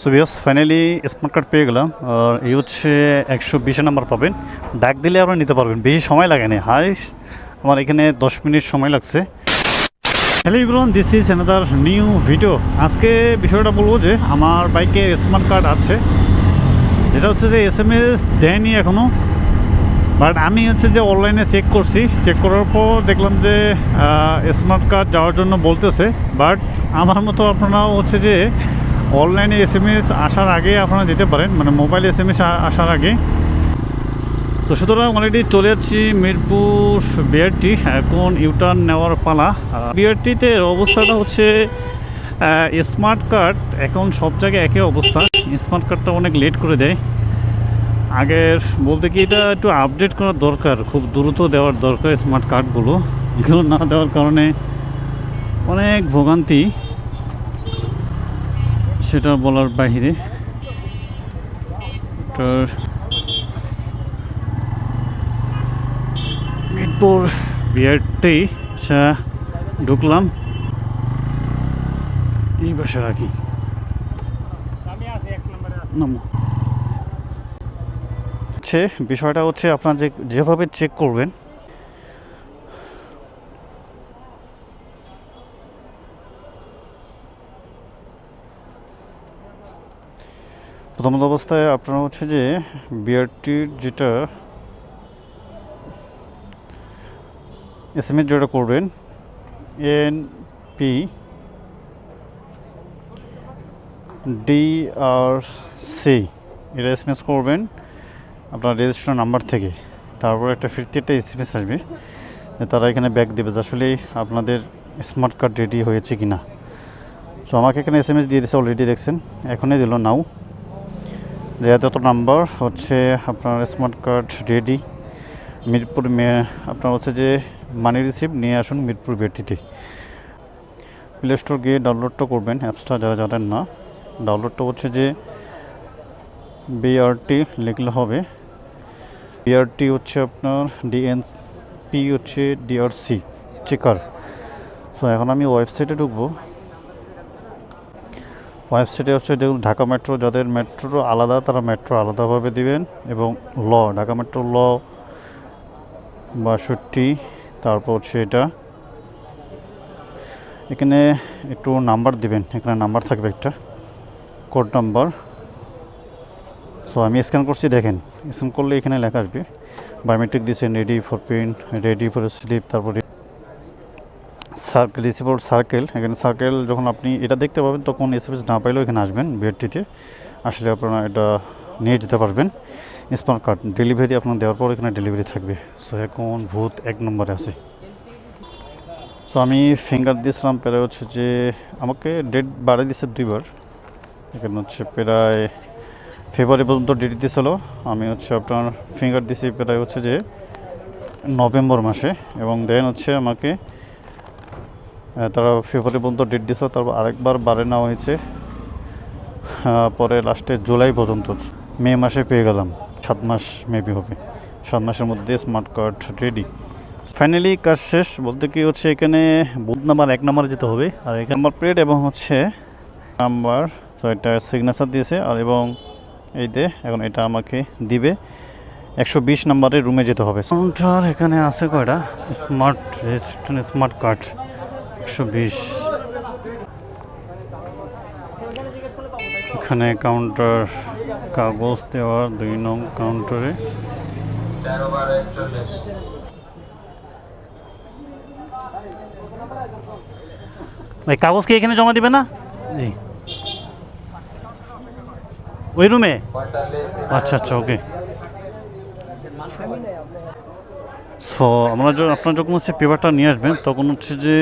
So বিয়াস finally smart card পেয়ে গেলাম। আর এই হচ্ছে একশো বিশে নাম্বার পাবেন। ডাক দিলে আপনারা নিতে পারবেন। বেশি সময় লাগে না। হাই, আমার এখানে দশ মিনিট সময় লাগছে। Hello everyone this is another new video আজকে বিষয়টা বলব যে, আমার বাইকে স্মার্ট কার্ড আছে। যেটা হচ্ছে যে এস এম এস দেয়নি এখনও বাট আমি হচ্ছে যে অনলাইনে চেক করছি। চেক করার পর দেখলাম যে স্মার্ট কার্ড যাওয়ার জন্য বলতেছে। বাট আমার মতো আপনারাও হচ্ছে যে অনলাইনে এস এম এস আসার আগে আপনারা যেতে পারেন মানে মোবাইল এস এম এস আসার আগে। তো সুতরাং অলরেডি চলে যাচ্ছি মিরপুর বিআরটি, এখন ইউটার্ন নেওয়ার পালা। বিআরটিতে অবস্থাটা হচ্ছে স্মার্ট কার্ড এখন সব জায়গায় একই অবস্থা। স্মার্ট কার্ডটা অনেক লেট করে দেয়। আগের বলতে কি এটা একটু আপডেট করার দরকার, খুব দ্রুত দেওয়ার দরকার স্মার্ট কার্ডগুলো এগুলো না দেওয়ার কারণে অনেক ভোগান্তি। সেটা বলার বাহিরে এটার মিরপুর বিয়ারটাই আচ্ছা ঢুকলাম। এই পাশে রাখি বিষয়টা হচ্ছে আপনার যে যেভাবে চেক করবেন প্রথমত অবস্থায় আপনারা হচ্ছে যে বিআরটির যেটা এস এম এস যেটা করবেন N P D R C এটা এস এম এস করবেন আপনার রেজিস্ট্রেশন নাম্বার থেকে। তারপর একটা ফিরতি একটা এস এম এস আসবে, যে তারা এখানে ব্যাক দেবে আসলে আপনাদের স্মার্ট কার্ড রেডি হয়েছে কি না সো আমাকে এখানে এস এম এস দিয়ে দিয়েছে অলরেডি দেখছেন, এখনই দিল নাও এত নাম্বার হচ্ছে আপনার স্মার্ট কার্ড রেডি মিরপুর মে- আপনার হচ্ছে যে মানি রিসিভ নিয়ে আসুন মিরপুর বেটিতে। প্লে স্টোর গিয়ে ডাউনলোডটা করবেন অ্যাপসটা যারা জানেন না ডাউনলোডটা হচ্ছে যে বিআরটি লিখলে হবে। বিআরটি হচ্ছে আপনার ডিএন পি হচ্ছে ডিআরসি চেকার সো এখন আমি ওয়েবসাইটে ঢুকবো। ওয়েবসাইটে হচ্ছে দেখুন ঢাকা মেট্রো যাদের মেট্রো আলাদা, তারা মেট্রো আলাদাভাবে দিবেন এবং ল ঢাকা মেট্রো ল বাষট্টি, তারপর হচ্ছে এটা। এখানে একটু নাম্বার দিবেন, এখানে নাম্বার থাকবে একটা কোড নাম্বার সো আমি স্ক্যান করছি, দেখেন স্ক্যান করলে এখানে লেখা আসবে। বায়োমেট্রিক দিয়েছেন ready for print ready for slip তারপরে সার্কেল রিসিভার সার্কেল এখানে সার্কেল যখন আপনি এটা দেখতে পাবেন, তখন এসএমএস না পাইলেও এখানে আসবেন বিআরটিতে আসলে আপনারা এটা নিয়ে যেতে পারবেন। স্মার্ট কার্ড ডেলিভারি আপনার দেওয়ার পর এখানে ডেলিভারি থাকবে। সো এখন ভূত এক নম্বরে আছে। সো আমি ফিঙ্গার দিয়েছিলাম, প্রায় হচ্ছে যে আমাকে ডেট বাড়িয়ে দিচ্ছে দুইবার। এখানে হচ্ছে প্রায় ফেব্রুয়ারি পর্যন্ত ডেট দিয়েছিল। আমি হচ্ছে আপনার ফিঙ্গার দিয়েছি প্রায় হচ্ছে যে নভেম্বর মাসে। এবং দেন হচ্ছে আমাকে তারা ফেব্রুয়ারি পর্যন্ত ডেট দিয়েছিল তারপর আরেকবার বাড়ে নেওয়া হয়েছে। পরে লাস্টে জুলাই পর্যন্ত, মে মাসে পেয়ে গেলাম, সাত মাস মেবি হবে। সাত মাসের মধ্যে স্মার্ট কার্ড রেডি ফাইনালি কাজ শেষ, বলতে কি হচ্ছে এখানে বুথ নাম্বার এক নাম্বার যেতে হবে, আর এখানে নাম্বার প্লেট এবং হচ্ছে নাম্বার এটা সিগনেচার দিয়েছে, আর এবং এই দে এখন এটা আমাকে দিবে, একশো বিশ নাম্বারের রুমে যেতে হবে। এখানে আছে কয়টা? স্মার্ট রেজিস্ট্রেশন স্মার্ট কার্ড একশো বিশ। এখানে কাউন্টার কাগজ দেওয়ার দুই নং কাউন্টারে ভাই কাগজ কি এখানে জমা দিবে না? জি। ওই রুমে আচ্ছা আচ্ছা ওকে সো আমরা যখন আপনার যখন হচ্ছে পেপারটা নিয়ে আসবেন, তখন হচ্ছে যে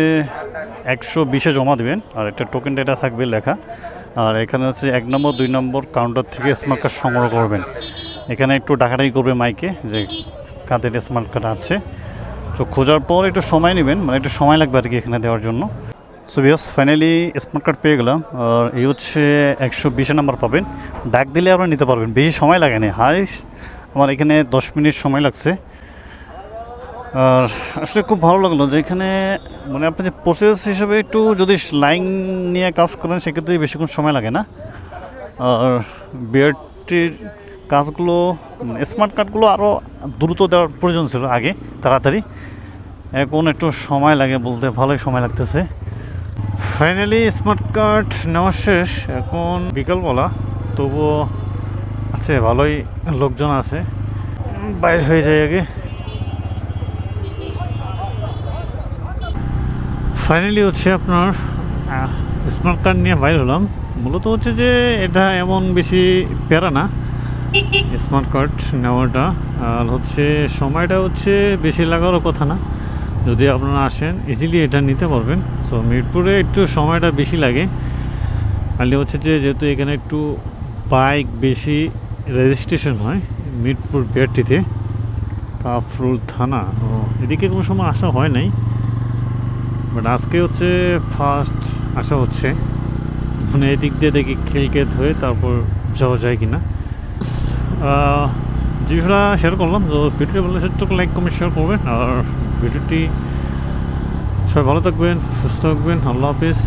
একশো বিশে জমা দেবেন, আর একটা টোকেন ডেটা থাকবে লেখা। আর এখানে হচ্ছে এক নম্বর, দুই নম্বর কাউন্টার থেকে স্মার্ট কার্ড সংগ্রহ করবেন। এখানে একটু ডাকাডাকি করবে মাইকে যে কাদের স্মার্ট কার্ড আছে। তো খোঁজার পর একটু সময় নেবেন মানে একটু সময় লাগবে আর কি এখানে দেওয়ার জন্য। সো বিয়াস ফাইনালি স্মার্ট কার্ড পেয়ে গেলাম। আর এই হচ্ছে একশো বিশে নাম্বার পাবেন। ডাক দিলে আপনারা নিতে পারবেন, বেশি সময় লাগে না। হাই আমার এখানে দশ মিনিট সময় লাগছে। আর আসলে খুব ভালো লাগল যে এখানে মানে আপনি যে প্রসেস হিসেবে একটু যদি লাইন নিয়ে কাজ করেন, সেক্ষেত্রে বেশিক্ষণ সময় লাগে না। আর বিআরটির কাজগুলো স্মার্ট কার্ডগুলো আরও দ্রুত দেওয়ার প্রয়োজন ছিল আগে, তাড়াতাড়ি। এখন একটু সময় লাগে বলতে, ভালোই সময় লাগতেছে। ফাইনালি স্মার্ট কার্ড নেওয়া শেষ। এখন বিকালবেলা, তবুও আছে, ভালোই লোকজন আছে। বাইর হয়ে যায় আগে। ফাইনালি হচ্ছে আপনার স্মার্ট কার্ড নিয়ে বাইর হলাম। মূলত হচ্ছে যে এটা এমন বেশি প্যারা না স্মার্ট কার্ড নেওয়াটা। আর হচ্ছে সময়টা হচ্ছে বেশি লাগারও কথা না। যদি আপনারা আসেন ইজিলি এটা নিতে পারবেন। সো মিরপুরে একটু সময়টা বেশি লাগে। খালি হচ্ছে যে যেহেতু এখানে একটু বাইক বেশি রেজিস্ট্রেশন হয় মিরপুর বিআরটিতে কাফরুল থানা। ও, এদিকে কোনো সময় আসা হয় নাই। বাট আজকে হচ্ছে ফার্স্ট আসা হচ্ছে। মানে এদিক দিয়ে দেখি খিলকেত হয়ে তারপর যাওয়া যায় কি না জিনিসটা শেয়ার করলাম। তো ভিডিওটি ভালো সেটুকু লাইক কমেন্ট শেয়ার করবেন। আর ভিডিওটি সবাই ভালো থাকবেন, সুস্থ থাকবেন। আল্লাহ হাফিজ।